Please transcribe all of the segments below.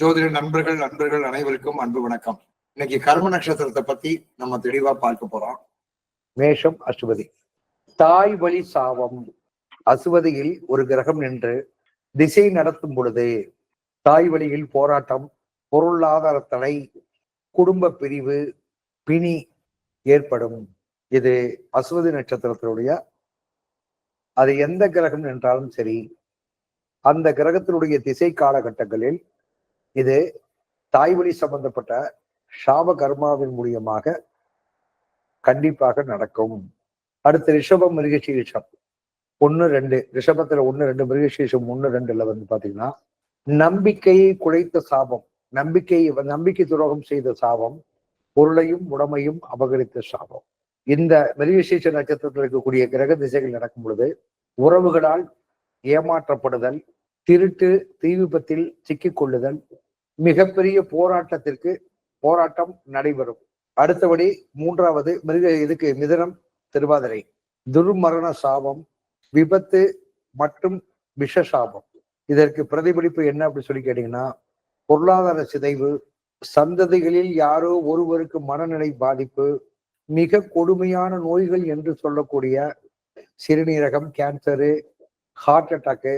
ஜோதிட நண்பர்கள் நண்பர்கள் அனைவருக்கும் அன்பு வணக்கம். இன்னைக்கு கர்ம நட்சத்திரத்தை பத்தி நம்ம தெளிவா பார்க்க போறோம். மேஷம் அசுவதி தாய் வழி சாபம். அசுவதியில் ஒரு கிரகம் நின்று திசை நடத்தும் பொழுது தாய் வழியில் போராட்டம் பொருளாதார தடை குடும்ப பிரிவு பிணி ஏற்படும். இது அசுவதி நட்சத்திரத்தினுடைய அது எந்த கிரகம் என்றாலும் சரி அந்த கிரகத்தினுடைய திசை காலகட்டங்களில் இது தாய்வழி சம்பந்தப்பட்ட சாப கர்மாவின் மூலியமாக கண்டிப்பாக நடக்கும். அடுத்து ரிஷபம் மிருகசீரிஷம். ஒன்று ரெண்டு. ரிஷபத்துல ஒன்று ரெண்டு. மிருகசீரிஷம் ஒன்று ரெண்டுல வந்து பாத்தீங்கன்னா நம்பிக்கையை குலைத்த சாபம் நம்பிக்கை நம்பிக்கை துரோகம் செய்த சாபம் பொருளையும் உடமையும் அபகரித்த சாபம். இந்த மிருகசீஷ நட்சத்திரத்தில் இருக்கக்கூடிய கிரக திசைகள் நடக்கும் பொழுது உறவுகளால் ஏமாற்றப்படுதல் திருட்டு தீ விபத்தில் சிக்கிக் கொள்ளுதல் மிகப்பெரிய போராட்டத்திற்கு போராட்டம் நடைபெறும். அடுத்தபடி மூன்றாவது மிருக இதுக்கு மிதனம் திருவாதிரை. துர்மரண சாபம் விபத்து மற்றும் விஷ சாபம் இதற்கு பிரதிபலிப்பு என்ன அப்படி சொல்லி கேட்டீங்கன்னா பொருளாதார சிதைவு சந்ததிகளில் யாரோ ஒருவருக்கு மனநிலை பாதிப்பு மிக கொடுமையான நோய்கள் என்று சொல்லக்கூடிய சிறுநீரகம் கேன்சரு ஹார்ட் அட்டாக்கு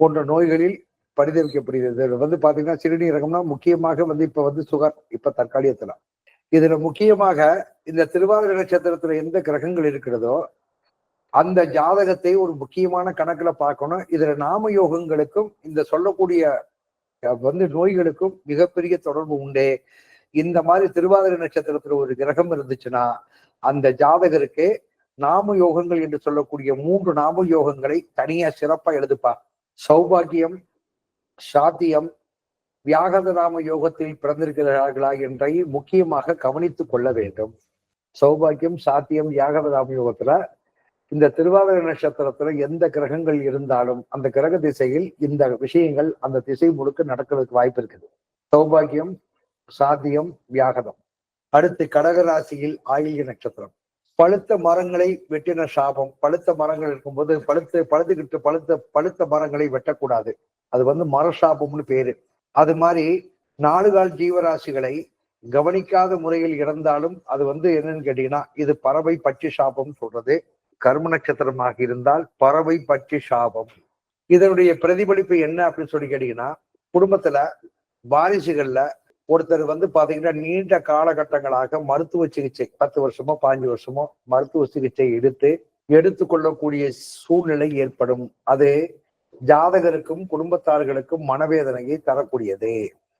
போன்ற நோய்களில் பரிதவிக்கப்படுகிறது. வந்து பாத்தீங்கன்னா சிறுநீரகம்னா முக்கியமாக வந்து இப்ப வந்து சுகர் இப்ப தற்காலிகத்துல இதுல முக்கியமாக இந்த திருவாதிரை நட்சத்திரத்துல எந்த கிரகங்கள் இருக்கிறதோ அந்த ஜாதகத்தை ஒரு முக்கியமான கணக்குல பார்க்கணும். இதுல நாம யோகங்களுக்கும் இந்த சொல்லக்கூடிய வந்து நோய்களுக்கும் மிகப்பெரிய தொடர்பு உண்டே. இந்த மாதிரி திருவாதிரை நட்சத்திரத்துல ஒரு கிரகம் இருந்துச்சுன்னா அந்த ஜாதகருக்கு நாம யோகங்கள் என்று சொல்லக்கூடிய மூன்று நாம யோகங்களை தனியா சிறப்பா எழுதுப்பா சௌபாகியம் சாத்தியம் வியாகதராம யோகத்தில் பிறந்திருக்கிறார்களா என்றை முக்கியமாக கவனித்துக் கொள்ள வேண்டும். சௌபாகியம் சாத்தியம் வியாகத யோகத்துல இந்த திருவாதிரை நட்சத்திரத்துல எந்த கிரகங்கள் இருந்தாலும் அந்த கிரக திசையில் இந்த விஷயங்கள் அந்த திசை முழுக்க நடக்கிறதுக்கு வாய்ப்பு இருக்குது. சௌபாகியம் சாத்தியம் வியாகதம் அடுத்து கடகராசியில் ஆயில்ய நட்சத்திரம். பழுத்த மரங்களை வெட்டின சாபம் பழுத்த மரங்கள் இருக்கும்போது பழுத்து பழுத்துக்கிட்டு பழுத்த பழுத்த மரங்களை வெட்டக்கூடாது. அது வந்து மர சாபம்னு பேரு. அது மாதிரி நாடுகால் ஜீவராசிகளை கவனிக்காத முறையில் இறந்தாலும் அது வந்து என்னன்னு கேட்டீங்கன்னா இது பறவை பட்சி சாபம் சொல்றது. கர்ம நட்சத்திரமாக இருந்தால் பறவை பட்சி சாபம். இதனுடைய பிரதிபலிப்பு என்ன அப்படின்னு சொல்லி கேட்டீங்கன்னா குடும்பத்துல வாரிசுகள்ல ஒருத்தர் வந்து பாத்தீங்கன்னா நீண்ட காலகட்டங்களாக மருத்துவ சிகிச்சை பத்து வருஷமோ பாஞ்சு வருஷமோ மருத்துவ சிகிச்சை எடுத்து எடுத்துக்கொள்ளக்கூடிய சூழ்நிலை ஏற்படும். அது ஜாதகருக்கும் குடும்பத்தார்களுக்கும் மனவேதனையை தரக்கூடியது.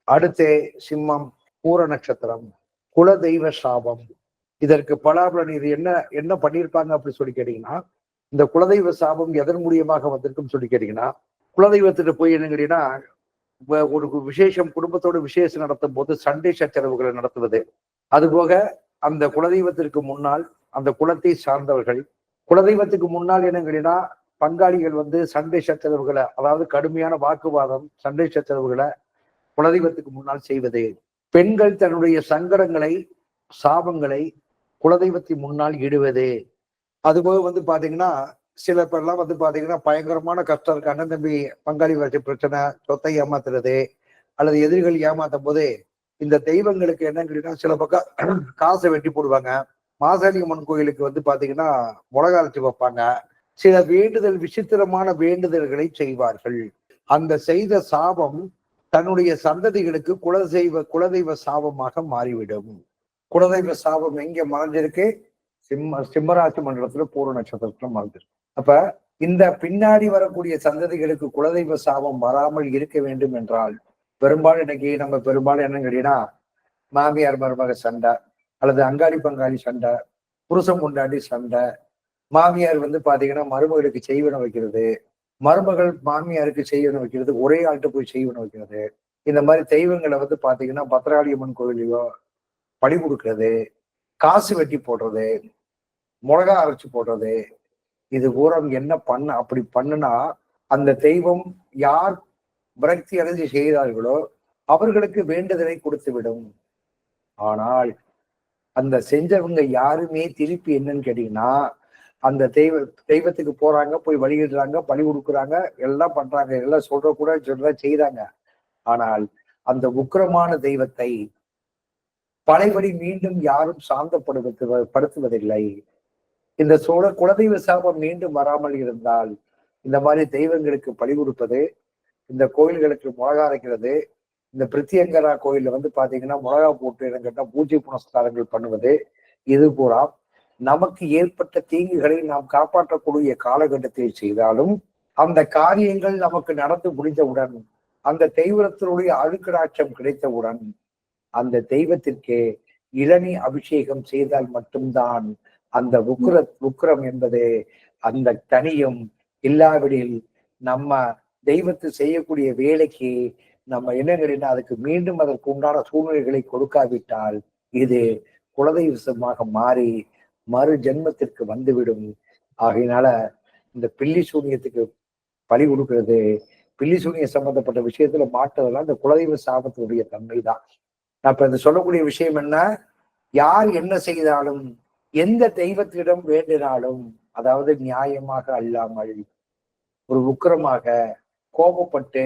அடுத்து சிம்மம் பூர நட்சத்திரம் குல தெய்வ சாபம். இதற்கு பலாபலன் இது என்ன என்ன பண்ணியிருப்பாங்க அப்படின்னு சொல்லி கேட்டீங்கன்னா இந்த குலதெய்வ சாபம் எதன் மூலியமாக வந்திருக்கும் சொல்லி கேட்டீங்கன்னா குலதெய்வத்திட்ட போய் என்ன கேட்டீங்கன்னா ஒரு விசேஷம் குடும்பத்தோடு விசேஷம் நடத்தும் போது சண்டை சச்சரவுகளை நடத்துவது. அதுபோக அந்த குலதெய்வத்திற்கு முன்னால் அந்த குலத்தை சார்ந்தவர்கள் குலதெய்வத்துக்கு முன்னால் என்னங்கன்னா பங்காளிகள் வந்து சண்டை சச்சரவுகளை அதாவது கடுமையான வாக்குவாதம் சண்டை சச்சரவுகளை குலதெய்வத்துக்கு முன்னால் செய்வது. பெண்கள் தன்னுடைய சங்கடங்களை சாபங்களை குலதெய்வத்தின் முன்னால் இடுவது. அதுபோக வந்து பாத்தீங்கன்னா சில பேர்லாம் வந்து பாத்தீங்கன்னா பயங்கரமான கஷ்டம் இருக்கு. அண்ணன் தம்பி பங்காளி வச்சு பிரச்சனை சொத்தை ஏமாத்துறது அல்லது எதிரிகள் ஏமாத்தும் போது இந்த தெய்வங்களுக்கு என்னன்னு கேட்டீங்கன்னா சில பக்கம் காசை வெட்டி போடுவாங்க. மாசாணி அம்மன் கோயிலுக்கு வந்து பாத்தீங்கன்னா மிளகா அரைச்சி வைப்பாங்க. சில வேண்டுதல் விசித்திரமான வேண்டுதல்களை செய்வார்கள். அந்த செய்த சாபம் தன்னுடைய சந்ததிகளுக்கு குலதெய்வ குலதெய்வ சாபமாக மாறிவிடும். குலதெய்வ சாபம் எங்க மறைஞ்சிருக்கு? சிம்ம சிம்மராசி மண்டலத்துல பூர்ண நட்சத்திரத்துல மறைஞ்சிருக்கு. அப்ப இந்த பின்னாடி வரக்கூடிய சந்ததிகளுக்கு குலதெய்வ சாபம் வராமல் இருக்க வேண்டும் என்றால் பெரும்பாலும் இன்னைக்கு நம்ம பெரும்பாலும் என்னன்னு கேட்டீங்கன்னா மாமியார் மருமக சண்டை அல்லது அங்காளி பங்காளி சண்டை புருஷம் கொண்டாடி சண்டை மாமியார் வந்து பாத்தீங்கன்னா மருமகளுக்கு செய்வன வைக்கிறது மருமகள் மாமியாருக்கு செய்வன வைக்கிறது ஒரே ஆள்கிட்ட போய் செய்வன வைக்கிறது. இந்த மாதிரி தெய்வங்களை வந்து பாத்தீங்கன்னா பத்திராளியம்மன் கோயிலையோ படி கொடுக்கறது காசு வெட்டி போடுறது மிளகா அரைச்சு போடுறது இது கூறம் என்ன பண்ண அப்படி பண்ணுனா அந்த தெய்வம் யார் விரக்தி அடைஞ்சு செய்தார்களோ அவர்களுக்கு வேண்டுதலை கொடுத்து விடும் ஆனால் அந்த செஞ்சவங்க யாருமே திருப்பி என்னன்னு கேட்டீங்கன்னா அந்த தெய்வ தெய்வத்துக்கு போறாங்க போய் வழிகிடுறாங்க பலி கொடுக்குறாங்க எல்லாம் பண்றாங்க எல்லாம் சொல்ற கூட சொல்ற செய்யறாங்க ஆனால் அந்த உக்கிரமான தெய்வத்தை பழையபடி மீண்டும் யாரும் சாந்தப்படுவது படுத்துவதில்லை. இந்த சோழ குலதெய்வ சாபம் மீண்டும் வராமல் இருந்தால் இந்த மாதிரி தெய்வங்களுக்கு பழி கொடுப்பது இந்த கோயில்களுக்கு மிளகா அரைக்கிறது இந்த பிரித்தியங்கரா கோயில்ல வந்து பாத்தீங்கன்னா மிளகா போட்டு என்ன பூஜை புனஸ்காரங்கள் பண்ணுவது இது பூரா நமக்கு ஏற்பட்ட தீங்குகளை நாம் காப்பாற்றக்கூடிய காலகட்டத்தில் செய்தாலும் அந்த காரியங்கள் நமக்கு நடந்து முடிந்தவுடன் அந்த தெய்வத்தினுடைய அழுக்கடாட்சம் கிடைத்தவுடன் அந்த தெய்வத்திற்கு இளநீ அபிஷேகம் செய்தால் மட்டும்தான் அந்த உக்ர உக்ரம் என்பது அந்த தனியும் இல்லாவிடில் நம்ம தெய்வத்து செய்யக்கூடிய வேலைக்கு நம்ம என்னங்கிறீங்கன்னா அதுக்கு மீண்டும் அதற்கு உண்டான சூழ்நிலைகளை கொடுக்காவிட்டால் இது குலதெய்வசமாக மாறி மறு ஜென்மத்திற்கு வந்துவிடும். ஆகையினால இந்த பில்லி சூனியத்துக்கு பலி கொடுக்கிறது பில்லி சூனியம் சம்பந்தப்பட்ட விஷயத்துல மாற்றதெல்லாம் இந்த குலதெய்வ சாபத்தினுடைய தன்மை தான் நான் இப்ப இந்த சொல்லக்கூடிய விஷயம் என்ன? யார் என்ன செய்தாலும் எந்த தெய்வத்திடம் வேண்டினாலும் அதாவது நியாயமாக அல்லாமல் ஒரு உக்கிரமாக கோபப்பட்டு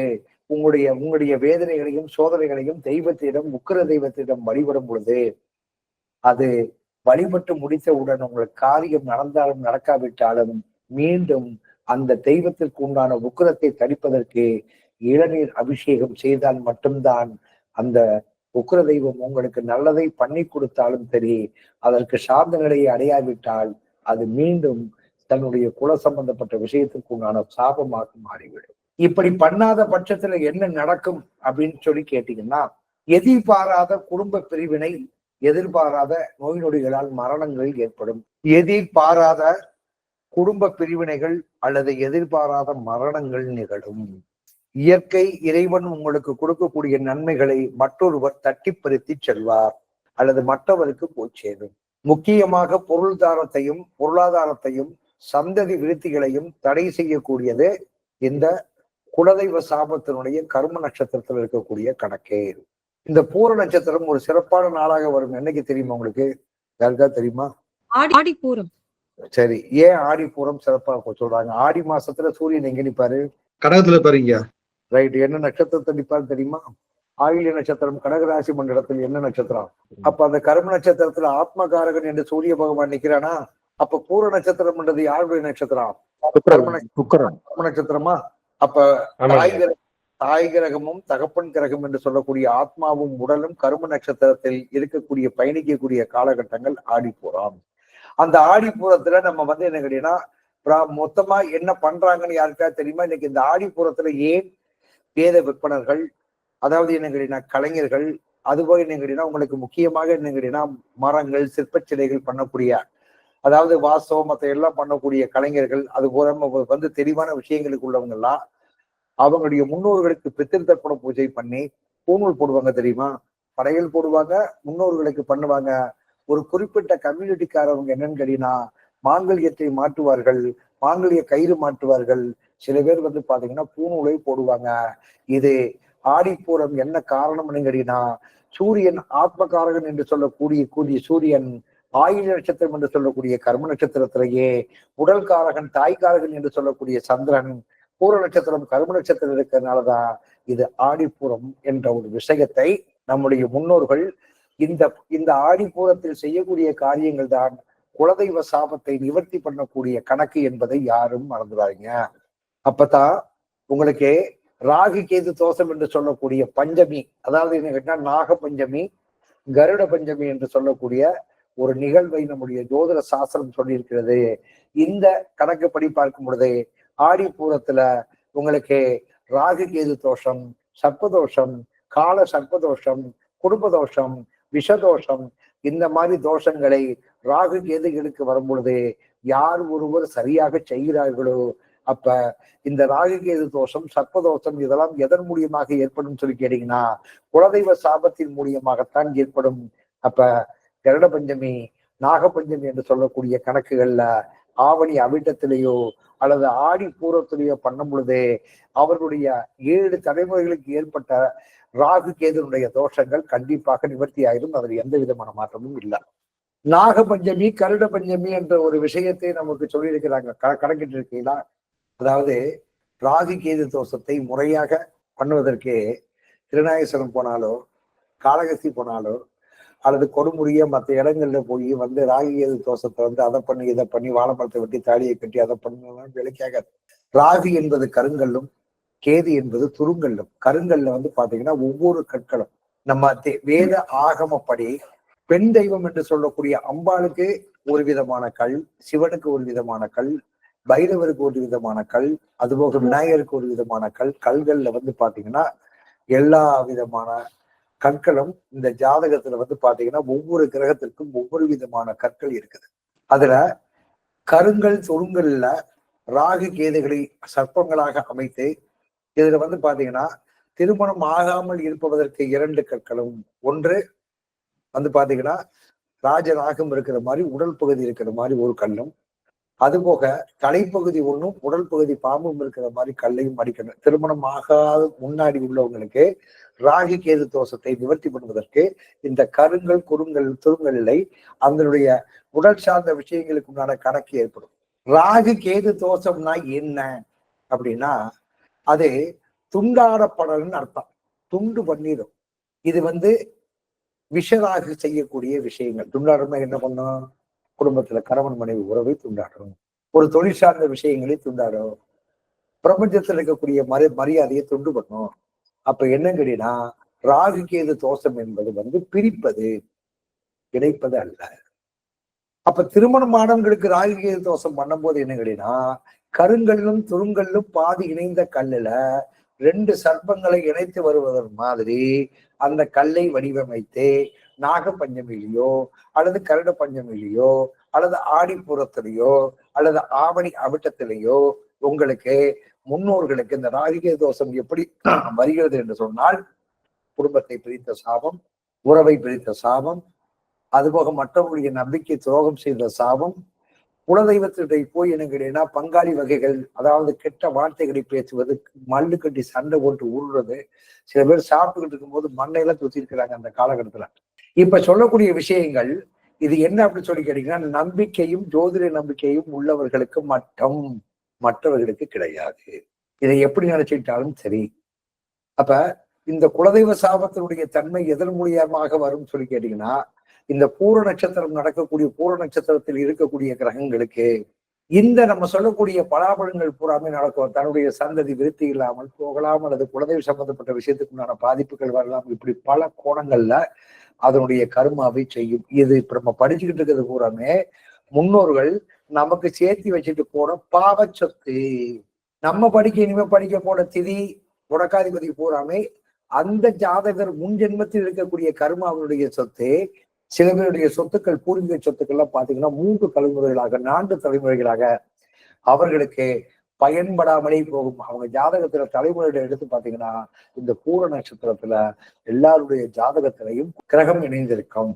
உங்களுடைய உங்களுடைய வேதனைகளையும் சோதனைகளையும் தெய்வத்திடம் உக்கிர தெய்வத்திடம் வழிபடும் பொழுது அது வழிபட்டு முடித்தவுடன் உங்களுக்கு காரியம் நடந்தாலும் நடக்காவிட்டாலும் மீண்டும் அந்த தெய்வத்திற்கு உண்டான உக்கிரத்தை தடிப்பதற்கு இளநீர் அபிஷேகம் செய்தால் மட்டும்தான் அந்த உக்ர தெய்வம் உங்களுக்கு நல்லதை பண்ணி கொடுத்தாலும் சரி அதற்கு சார்ந்த நிலையை அடையாவிட்டால் அது மீண்டும் தன்னுடைய குல சம்பந்தப்பட்ட விஷயத்துக்கு உண்டான சாபமாக மாறிவிடும். இப்படி பண்ணாத பட்சத்துல என்ன நடக்கும் அப்படின்னு சொல்லி கேட்டீங்கன்னா எதிர்பாராத குடும்ப பிரிவினை எதிர்பாராத நோய் நொடிகளால் மரணங்கள் ஏற்படும். எதிர்பாராத குடும்ப பிரிவினைகள் அல்லது எதிர்பாராத மரணங்கள் நிகழும். இயற்கை இறைவன் உங்களுக்கு கொடுக்கக்கூடிய நன்மைகளை மற்றொருவர் தட்டி பறித்து செல்வார் அல்லது மற்றவருக்கு போய் சேரும். முக்கியமாக பொருள்தாரத்தையும் பொருளாதாரத்தையும் சந்ததி விருத்திகளையும் தடை செய்யக்கூடியது இந்த குலதெய்வ சாபத்தினுடைய கர்ம நட்சத்திரத்தில் இருக்கக்கூடிய கணக்கே. இந்த பூர நட்சத்திரம் ஒரு சிறப்பான நாளாக வரும். என்னைக்கு தெரியுமா உங்களுக்கு? யாருக்கா தெரியுமா? ஆடி ஆடி பூரம். சரி ஏன் ஆடி பூரம் சிறப்பாக சொல்றாங்க? ஆடி மாசத்துல சூரியன் எங்க நிப்பாரு? கடகத்துல பாருங்க ரைட் என்ன நட்சத்திரத்தை நிப்பாரு தெரியுமா? ஆயில்ய நட்சத்திரம் கடகராசி மண்டலத்தில் என்ன நட்சத்திரம்? அப்ப அந்த கர்ம நட்சத்திரத்துல ஆத்மகாரகன் என்று சூரிய பகவான் நிக்கிறானா? அப்ப பூர நட்சத்திரம் என்றது யாருடைய நட்சத்திரம்? கர்ம நட்சத்திரமா? அப்ப. தாய் தாய் கிரகமும் தகப்பன் கிரகம் என்று சொல்லக்கூடிய ஆத்மாவும் உடலும் கரும நட்சத்திரத்தில் இருக்கக்கூடிய பயணிக்கக்கூடிய காலகட்டங்கள் ஆடிப்பூரம். அந்த ஆடிப்பூரத்துல நம்ம வந்து என்ன கேட்டீங்கன்னா மொத்தமா என்ன பண்றாங்கன்னு யாருக்கா தெரியுமா? இன்னைக்கு இந்த ஆடிப்பூரத்துல ஏன் வேத விற்பனர்கள் அதாவது என்ன கேட்டீங்கன்னா கலைஞர்கள் அதுபோக என்ன கேட்டீங்கன்னா உங்களுக்கு முக்கியமாக என்ன கேட்டீங்கன்னா மரங்கள் சிற்பச்சிலைகள் பண்ணக்கூடிய அதாவது வாஸ்தவம் மற்ற எல்லாம் பண்ணக்கூடிய கலைஞர்கள் அது போல வந்து தெளிவான விஷயங்களுக்கு உள்ளவங்க எல்லாம் அவங்களுடைய முன்னோர்களுக்கு பித்திருத்தர்ப்பண பூஜை பண்ணி பூநூல் போடுவாங்க தெரியுமா? படையல் போடுவாங்க முன்னோர்களுக்கு பண்ணுவாங்க. ஒரு குறிப்பிட்ட கம்யூனிட்டிக்காரவங்க என்னன்னு கேட்டீங்கன்னா மாங்கல்யத்தை மாட்டுவார்கள் மாங்கல்ய கயிறு மாட்டுவார்கள் சில பேர் வந்து பாத்தீங்கன்னா பூணூலை போடுவாங்க. இது ஆடிப்பூரம் என்ன காரணம்னு கேட்டீங்கன்னா சூரியன் ஆத்மகாரகன் என்று சொல்லக்கூடிய கூடிய சூரியன் ஆயுள் நட்சத்திரம் என்று சொல்லக்கூடிய கர்ம நட்சத்திரத்திலேயே உடல் காரகன் தாய்காரகன் என்று சொல்லக்கூடிய சந்திரன் பூர நட்சத்திரம் கர்ம நட்சத்திரம் இருக்கிறதுனாலதான் இது ஆடிப்பூரம் என்ற ஒரு விஷயத்தை நம்முடைய முன்னோர்கள் இந்த இந்த ஆடிப்பூரத்தில் செய்யக்கூடிய காரியங்கள் தான் குலதெய்வ சாபத்தை நிவர்த்தி பண்ணக்கூடிய கணக்கு என்பதை யாரும் மறந்துடாதீங்க. அப்பதான் உங்களுக்கு ராகு கேது தோஷம் என்று சொல்லக்கூடிய பஞ்சமி அதாவது என்ன கேட்டா நாக பஞ்சமி கருட பஞ்சமி என்று சொல்லக்கூடிய ஒரு நிகழ்வை நம்முடைய ஜோதிட சாஸ்திரம் சொல்லியிருக்கிறது. இந்த கணக்குப்படி பார்க்கும் பொழுது ஆடிப்பூரத்துல உங்களுக்கு ராகு கேது தோஷம் சர்ப்பதோஷம் கால சர்ப்பதோஷம் குடும்ப தோஷம் விஷதோஷம் இந்த மாதிரி தோஷங்களை ராகு கேதுகளுக்கு வரும் பொழுது யார் ஒருவர் சரியாக செய்கிறார்களோ அப்ப இந்த ராகு கேது தோஷம் சர்ப்பதோஷம் இதெல்லாம் எதன் மூலியமாக ஏற்படும் சொல்லி கேட்டீங்கன்னா குலதெய்வ சாபத்தின் மூலியமாகத்தான் ஏற்படும். அப்ப கருட பஞ்சமி நாகபஞ்சமி என்று சொல்லக்கூடிய கணக்குகள்ல ஆவணி அவிட்டத்திலேயோ அல்லது ஆடி பூரத்திலேயோ பண்ணும் பொழுது அவர்களுடைய ஏழு தலைமுறைகளுக்கு ஏற்பட்ட ராகு கேதனுடைய தோஷங்கள் கண்டிப்பாக நிவர்த்தி ஆயிடும் அதில் எந்த விதமான மாற்றமும் இல்லை. நாக பஞ்சமி கருட பஞ்சமி என்ற ஒரு விஷயத்தை நமக்கு சொல்லியிருக்கிறாங்க. க- கணக்கிட்டு இருக்கீங்களா அதாவது ராகு கேது தோஷத்தை முறையாக பண்ணுவதற்கு திருநாகேஸ்வரம் போனாலோ காளகஸ்தி போனாலோ அல்லது கொடுமுடிய மற்ற இடங்கள்ல போய் வந்து ராகி கேது தோஷத்தை வந்து அதை பண்ணி இதை பண்ணி வாழைப்பழத்தை வெட்டி தாலியை கட்டி அதை பண்ணலாம் விலைக்காக. ராகு என்பது கருங்கல்லும் கேது என்பது துருங்கல்லும். கருங்கல்ல வந்து பாத்தீங்கன்னா ஒவ்வொரு கற்களும். நம்ம தே- வேத ஆகமப்படி பெண் தெய்வம் என்று சொல்லக்கூடிய அம்பாளுக்கு ஒரு விதமான கல் சிவனுக்கு ஒரு விதமான கல் பைரவருக்கு ஒரு விதமான கல் அதுபோக விநாயகருக்கு ஒரு விதமான கல் கல்கள்ல வந்து பாத்தீங்கன்னா எல்லா விதமான கற்களும் இந்த ஜாதகத்துல வந்து பாத்தீங்கன்னா ஒவ்வொரு கிரகத்திற்கும் ஒவ்வொரு விதமான கற்கள் இருக்குது. அதுல கருங்கல் தொழுங்கல்ல ராகு கேதுகளை சர்ப்பங்களாக அமைத்து இதுல வந்து பாத்தீங்கன்னா திருமணம் ஆகாமல் இருப்பதற்கு இரண்டு கற்களும். ஒன்று வந்து பாத்தீங்கன்னா ராஜநாகம் இருக்கிற மாதிரி உடல் பகுதி இருக்கிற மாதிரி ஒரு கல்லும் அதுபோக தலைப்பகுதி ஒன்றும் உடல் பகுதி பாம்பும் இருக்கிற மாதிரி கல்லையும் அடிக்கணும் திருமணம் ஆகாத முன்னாடி உள்ளவங்களுக்கு ராகி கேது தோஷத்தை நிவர்த்தி பண்ணுவதற்கு இந்த கருங்கல் குறுங்கள் துருங்கல்லை அதனுடைய உடல் சார்ந்த விஷயங்களுக்கு உண்டான கணக்கு ஏற்படும். ராகு கேது தோஷம்னா என்ன? அப்படின்னா அது துண்டாடப்படல்னு அர்த்தம். துண்டு பண்ணிடும். இது வந்து விஷராகு செய்யக்கூடிய விஷயங்கள். துண்டாடுறதுனா என்ன பண்ணும்? குடும்பத்துல கணவன் மனைவி உறவை துண்டாடும் ஒரு தொழில் சார்ந்த விஷயங்களை துண்டாடும் பிரபஞ்சத்துல இருக்கக்கூடிய மரி மரியாதையை துண்டு பண்ணும் அப்ப என்ன கேட்டீங்கன்னா ராகு கேது தோஷம் என்பது வந்து பிரிப்பது இணைப்பது அல்ல. அப்ப திருமணமானவங்களுக்கு ராகு கேது தோஷம் பண்ணும்போது என்ன கேட்டீங்கன்னா கருங்கல்லும் துருங்கல்லும் பாதி இணைந்த கல்லுல ரெண்டு சர்ப்பங்களை இணைத்து வருவதன் மாதிரி அந்த கல்லை வடிவமைத்து நாக பஞ்சமிலையோ அல்லது கருட பஞ்சமிலேயோ அல்லது ஆடிப்புறத்திலேயோ அல்லது ஆவணி அவிட்டத்திலேயோ உங்களுக்கு முன்னோர்களுக்கு இந்த ராகிகே தோஷம் எப்படி வருகிறது என்று சொன்னால் குடும்பத்தை பிரித்த சாபம் உறவை பிரித்த சாபம் அதுபோக மற்றவர்களுடைய நம்பிக்கை துரோகம் செய்த சாபம் குலதெய்வத்திட்டை போய் என்னங்கன்னா பங்காளி வகைகள் அதாவது கெட்ட வார்த்தைகளை பேசுவது மல்லு கட்டி சண்டை போட்டு உருறது சில பேர் சாப்பிட்டுக்கிட்டு இருக்கும்போது மண்ணையெல்லாம் தூத்தி இருக்கிறாங்க அந்த காலகட்டத்துல. இப்ப சொல்லக்கூடிய விஷயங்கள் இது என்ன அப்படின்னு சொல்லி கேட்டீங்கன்னா நம்பிக்கையும் ஜோதிட நம்பிக்கையும் உள்ளவர்களுக்கு மட்டும் மற்றவர்களுக்கு கிடையாது. இதை எப்படி நினைச்சுக்கிட்டாலும் சரி. அப்ப இந்த குலதெய்வ சாபத்தினுடைய தன்மை எதன் மூலியமாக வரும் சொல்லி கேட்டீங்கன்னா இந்த பூர நட்சத்திரம் நடக்கக்கூடிய பூர நட்சத்திரத்தில் இருக்கக்கூடிய கிரகங்களுக்கு இந்த நம்ம சொல்லக்கூடிய பலாபலங்கள் பூராமே நடக்கும். தன்னுடைய சந்ததி விருத்தி இல்லாமல் போகலாம் அல்லது குலதெய்வ சம்பந்தப்பட்ட விஷயத்துக்கு உண்டான பாதிப்புகள் வரலாம். இப்படி பல கோணங்கள்ல அதனுடைய கருமாவை செய்யும். இது இப்ப நம்ம படிச்சுக்கிட்டு இருக்கிறது பூராமே முன்னோர்கள் நமக்கு சேர்த்து வச்சுட்டு போற பாவச்சொத்து. நம்ம படிக்க இனிமே படிக்க போன திதி உடக்காதிபதி பூராமே அந்த ஜாதகர் முன் ஜென்மத்தில் இருக்கக்கூடிய கருமாவனுடைய சொத்து சில பேருடைய சொத்துக்கள் பூர்வீக சொத்துக்கள்லாம் பாத்தீங்கன்னா மூன்று தலைமுறைகளாக நான்கு தலைமுறைகளாக அவர்களுக்கு பயன்படாமலே போகும். அவங்க ஜாதகத்துல தலைமுறையில எடுத்து பாத்தீங்கன்னா இந்த பூர நட்சத்திரத்துல எல்லாருடைய ஜாதகத்திலையும் கிரகம் இணைந்திருக்கும்.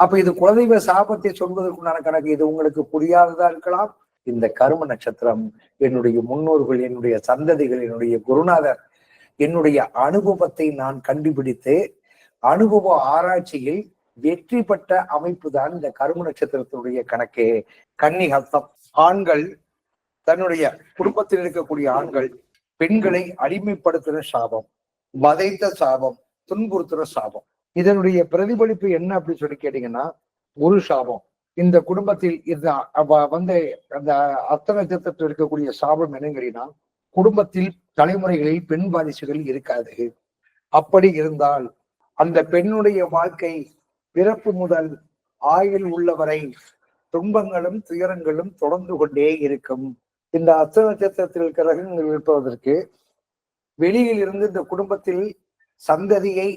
அப்ப இது குலதெய்வ சாபத்தை சொல்வதற்குண்டான கணக்கு இது உங்களுக்கு புரியாததா இருக்கலாம்? இந்த கரும நட்சத்திரம் என்னுடைய முன்னோர்கள் என்னுடைய சந்ததிகள் என்னுடைய குருநாதர் என்னுடைய அனுபவத்தை நான் கண்டுபிடித்து அனுபவ ஆராய்ச்சியில் வெற்றி பெற்ற அமைப்பு தான் இந்த கரும நட்சத்திரத்தினுடைய கணக்கு. கன்னி ஹஸ்தம் ஆண்கள் தன்னுடைய குடும்பத்தில் இருக்கக்கூடிய ஆண்கள் பெண்களை அடிமைப்படுத்துற சாபம் வதைத்த சாபம் துன்புறுத்துற சாபம். இதனுடைய பிரதிபலிப்பு என்ன அப்படின்னு சொல்லி கேட்டீங்கன்னா ஒரு சாபம். இந்த குடும்பத்தில் இந்த வந்த அந்த அத்தனை திட்டத்தில் இருக்கக்கூடிய சாபம் என்னங்கிறீங்கன்னா குடும்பத்தில் தலைமுறைகளில் பெண் வாரிசுகள் இருக்காது. அப்படி இருந்தால் அந்த பெண்ணுடைய வாழ்க்கை பிறப்பு முதல் ஆயுள் உள்ளவரை துன்பங்களும் துயரங்களும் தொடர்ந்து கொண்டே இருக்கும். இந்த அஸ்த நட்சத்திரத்தில் கிரகங்கள் இருப்பதற்கு வெளியில் இருந்து இந்த குடும்பத்தில் சந்ததியை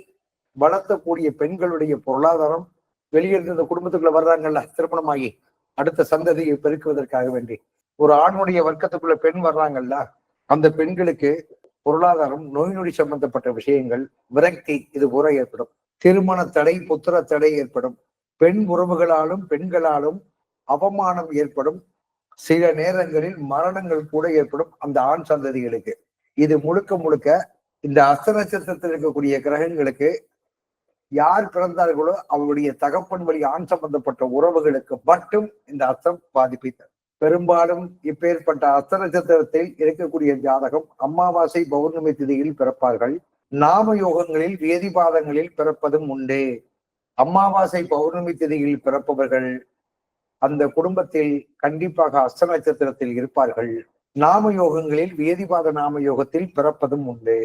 வளர்த்தக்கூடிய பெண்களுடைய பொருளாதாரம் வெளியிருந்து இந்த குடும்பத்துக்குள்ள வர்றாங்கல்ல திருமணமாகி அடுத்த சந்ததியை பெருக்குவதற்காக வேண்டி. ஒரு ஆணுடைய வர்க்கத்துக்குள்ள பெண் வர்றாங்கல்ல அந்த பெண்களுக்கு பொருளாதாரம் நோய் நொடி சம்பந்தப்பட்ட விஷயங்கள் விரக்தி இது பூரா ஏற்படும். திருமண தடை புத்திர தடை ஏற்படும். பெண் உறவுகளாலும் பெண்களாலும் அவமானம் ஏற்படும். சில நேரங்களில் மரணங்கள் கூட ஏற்படும் அந்த ஆண் சந்ததிகளுக்கு. இது முழுக்க முழுக்க இந்த அஸ்த நட்சத்திரத்தில் இருக்கக்கூடிய கிரகங்களுக்கு யார் பிறந்தார்களோ அவருடைய தகப்பன் வழி ஆண் சம்பந்தப்பட்ட உறவுகளுக்கு மட்டும் இந்த அஸ்தம் பாதிப்பை தரும் பெரும்பாலும் இப்பேற்பட்ட அஸ்த நட்சத்திரத்தில் இருக்கக்கூடிய ஜாதகம் அமாவாசை பௌர்ணமி திதியில் பிறப்பார்கள். நாம யோகங்களில் வேதிபாதங்களில் பிறப்பதும் உண்டு. அமாவாசை பௌர்ணமி திதியில் பிறப்பவர்கள் அந்த குடும்பத்தில் கண்டிப்பாக அஸ்த நட்சத்திரத்தில் இருப்பார்கள். நாம யோகங்களில் வேதிபாத நாம யோகத்தில் பிறப்பதும் உண்டு.